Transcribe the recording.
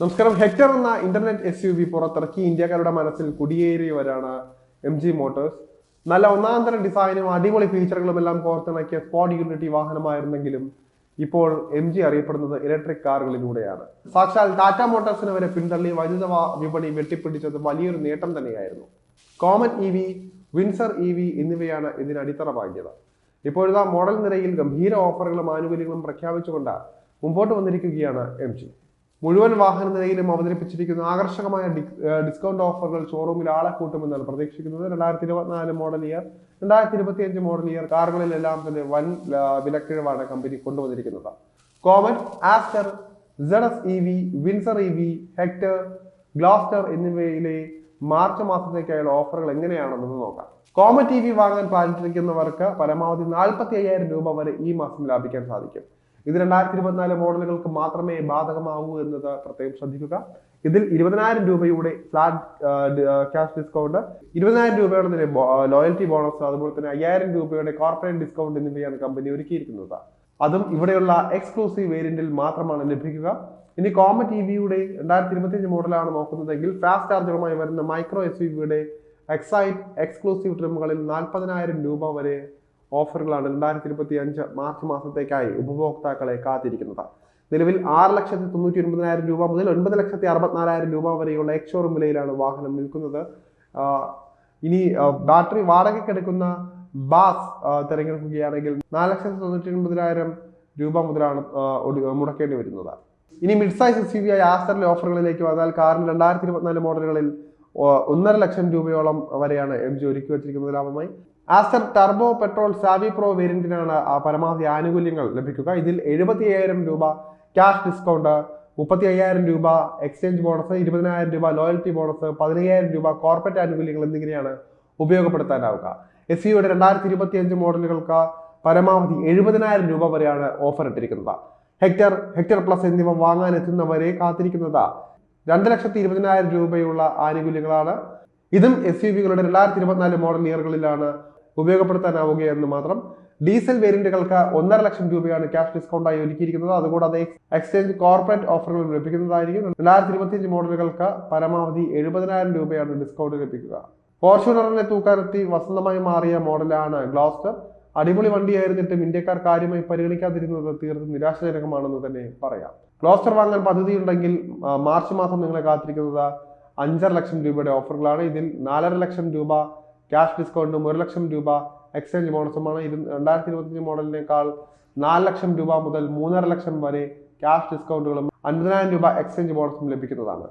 നമസ്കാരം. ഹെക്ടർ എന്ന internet S U V പുറത്തിറക്കി ഇന്ത്യക്കാരുടെ മനസ്സിൽ കുടിയേറിയവരാണ് എം ജി മോട്ടോഴ്സ് നല്ല ഒന്നാന്തരം ഡിസൈനും അടിപൊളി ഫീച്ചറുകളും എല്ലാം കോർത്തിണക്കിയ സ്പോട്ട് യൂണിറ്റി വാഹനമായിരുന്നെങ്കിലും ഇപ്പോൾ എം ജി അറിയപ്പെടുന്നത് ഇലക്ട്രിക് കാറുകളിലൂടെയാണ് സാക്ഷാൽ ടാറ്റ മോട്ടോഴ്സിനെ വരെ പിന്തള്ളി വൈദ്യുത വിപണി വെട്ടിപ്പിടിച്ചത് വലിയൊരു നേട്ടം തന്നെയായിരുന്നു. Comet E V Windsor E V എന്നിവയാണ് ഇതിന് അടിത്തറ പാകിയത് ഇപ്പോഴത്തെ മോഡൽ നിരയിൽ ഗംഭീര ഓഫറുകളും ആനുകൂല്യങ്ങളും പ്രഖ്യാപിച്ചുകൊണ്ട് മുമ്പോട്ട് വന്നിരിക്കുകയാണ് എം ജി മുഴുവൻ വാഹന നിരയിലും അവതരിപ്പിച്ചിരിക്കുന്ന ആകർഷകമായ ഡിസ്കൗണ്ട് ഓഫറുകൾ ഷോറൂമിൽ ആളെ കൂട്ടുമെന്നാണ് പ്രതീക്ഷിക്കുന്നത്. രണ്ടായിരത്തി ഇരുപത്തിനാല് മോഡൽ ഇയർ രണ്ടായിരത്തി ഇരുപത്തി അഞ്ച് മോഡൽ ഇയർ കാറുകളിലെല്ലാം തന്നെ വൻ വിലക്കിഴിവാണ് കമ്പനി കൊണ്ടുവന്നിരിക്കുന്നത്. Comet Astor സെഡസ് E V Windsor E V Hector Gloster എന്നിവയിലെ മാർച്ച് മാസത്തേക്കായുള്ള ഓഫറുകൾ എങ്ങനെയാണെന്ന് നോക്കാം. കോമറ്റ് ടി വി വാങ്ങാൻ പാലിച്ചിരിക്കുന്നവർക്ക് പരമാവധി നാൽപ്പത്തി അയ്യായിരം രൂപ വരെ ഈ മാസം ലാഭിക്കാൻ സാധിക്കും. ഇത് രണ്ടായിരത്തി ഇരുപത്തിനാല് മോഡലുകൾക്ക് മാത്രമേ ബാധകമാവൂ എന്നത് പ്രത്യേകം ശ്രദ്ധിക്കുക. ഇതിൽ ഇരുപതിനായിരം രൂപയുടെ ഫ്ലാറ്റ് ക്യാഷ് ഡിസ്കൗണ്ട് ഇരുപതിനായിരം രൂപയുടെ ലോയൽറ്റി ബോണസ് അതുപോലെ തന്നെ അയ്യായിരം രൂപയുടെ കോർപ്പറേറ്റ് ഡിസ്കൗണ്ട് എന്നിവയാണ് കമ്പനി ഒരുക്കിയിരിക്കുന്നത്. അതും ഇവിടെയുള്ള എക്സ്ക്ലൂസീവ് വേരിയന്റിൽ മാത്രമാണ് ലഭിക്കുക. ഇനി കോമ ടി വിയുടെ രണ്ടായിരത്തി ഇരുപത്തിയഞ്ച് മോഡലാണ് നോക്കുന്നതെങ്കിൽ ഫാസ്റ്റ് ചാർജറുമായി വരുന്ന മൈക്രോ എസ് വിയുടെ എക്സൈറ്റ് എക്സ്ക്ലൂസീവ് ട്രിമുകളിൽ നാൽപ്പതിനായിരം രൂപ വരെ ഓഫറുകളാണ് രണ്ടായിരത്തി ഇരുപത്തി അഞ്ച് മാർച്ച് മാസത്തേക്കായി ഉപഭോക്താക്കളെ കാത്തിരിക്കുന്നത്. നിലവിൽ ആറ് ലക്ഷത്തി തൊണ്ണൂറ്റി ഒൻപതിനായിരം രൂപ മുതൽ ഒൻപത് ലക്ഷത്തി അറുപത്തിനാലായിരം രൂപ വരെയുള്ള എക്സോറും വിലയിലാണ് വാഹനം നിൽക്കുന്നത്. ഇനി ബാറ്ററി വാടകയ്ക്കെടുക്കുന്ന ബാസ് തിരഞ്ഞെടുക്കുകയാണെങ്കിൽ നാല് ലക്ഷത്തി തൊണ്ണൂറ്റി ഒൻപതിനായിരം രൂപ മുതലാണ് മുടക്കേണ്ടി വരുന്നത്. ഇനി mid size S U V ആയി ആസ്റ്ററിലെ ഓഫറുകളിലേക്ക് വന്നാൽ കാറിന് രണ്ടായിരത്തി ഇരുപത്തിനാല് മോഡലുകളിൽ ഒന്നര ലക്ഷം രൂപയോളം വരെയാണ് എം ജി ഒരുക്കി വച്ചിരിക്കുന്നത് ലാഭമായി. Astor turbo petrol Savvy pro വേരിയന്റിനാണ് പരമാവധി ആനുകൂല്യങ്ങൾ ലഭിക്കുക. ഇതിൽ എഴുപത്തി അയ്യായിരം രൂപ ക്യാഷ് ഡിസ്കൗണ്ട് മുപ്പത്തി അയ്യായിരം രൂപ എക്സ്ചേഞ്ച് ബോണസ് ഇരുപതിനായിരം രൂപ ലോയൽറ്റി ബോണസ് പതിനയ്യായിരം രൂപ കോർപ്പറേറ്റ് ആനുകൂല്യങ്ങൾ എന്നിങ്ങനെയാണ് ഉപയോഗപ്പെടുത്താനാവുക. എസ് സിയുടെ രണ്ടായിരത്തി ഇരുപത്തി അഞ്ച് മോഡലുകൾക്ക് പരമാവധി എഴുപതിനായിരം രൂപ വരെയാണ് ഓഫർ ഇട്ടിരിക്കുന്നത് ഹെക്ടർ ഹെക്ടർ പ്ലസ് എന്നിവ വാങ്ങാൻ എത്തുന്നവരെ കാത്തിരിക്കുന്നത് രണ്ട് ലക്ഷത്തി ഇരുപതിനായിരം രൂപയുള്ള ആനുകൂല്യങ്ങളാണ്. ഇതും എസ് യു വികളുടെ രണ്ടായിരത്തി ഇരുപത്തിനാല് മോഡൽ ഇയറുകളിലാണ് ഉപയോഗപ്പെടുത്താനാവുകയെന്ന് മാത്രം. ഡീസൽ വേരിയന്റുകൾക്ക് ഒന്നര ലക്ഷം രൂപയാണ് ക്യാഷ് ഡിസ്കൗണ്ടായി ഒരുക്കിയിരിക്കുന്നത്. അതുകൂടാതെ എക്സ്ചേഞ്ച് കോർപ്പറേറ്റ് ഓഫറുകൾ ലഭിക്കുന്നതായിരിക്കും. രണ്ടായിരത്തി ഇരുപത്തിയഞ്ച് മോഡലുകൾക്ക് പരമാവധി എഴുപതിനായിരം രൂപയാണ് ഡിസ്കൗണ്ട് ലഭിക്കുക. ഫോർച്യൂണറിനെ തൂക്കാനെത്തി വസന്തമായി മാറിയ മോഡലാണ് ഗ്ലോസ്റ്റർ അടിപൊളി വണ്ടിയായിരുന്നിട്ടും ഇന്ത്യക്കാർ കാര്യമായി പരിഗണിക്കാതിരുന്നത് തീർത്തും നിരാശാജനകമാണെന്ന് തന്നെ പറയാം. ഗ്ലോസ്റ്റർ വാങ്ങാൻ പദ്ധതി ഉണ്ടെങ്കിൽ മാർച്ച് മാസം നിങ്ങളെ കാത്തിരിക്കുന്നത് അഞ്ചര ലക്ഷം രൂപയുടെ ഓഫറുകളാണ്. ഇതിൽ നാലര ലക്ഷം രൂപ ക്യാഷ് ഡിസ്കൗണ്ടും ഒരു ലക്ഷം രൂപ എക്സ്ചേഞ്ച് ബോണസുമാണ്. ഇത് രണ്ടായിരത്തി ഇരുപത്തിയഞ്ച് മോഡലിനേക്കാൾ നാല് ലക്ഷം രൂപ മുതൽ മൂന്നര ലക്ഷം വരെ ക്യാഷ് ഡിസ്കൗണ്ടുകളും അൻപതിനായിരം രൂപ എക്സ്ചേഞ്ച് ബോണസും ലഭിക്കുന്നതാണ്.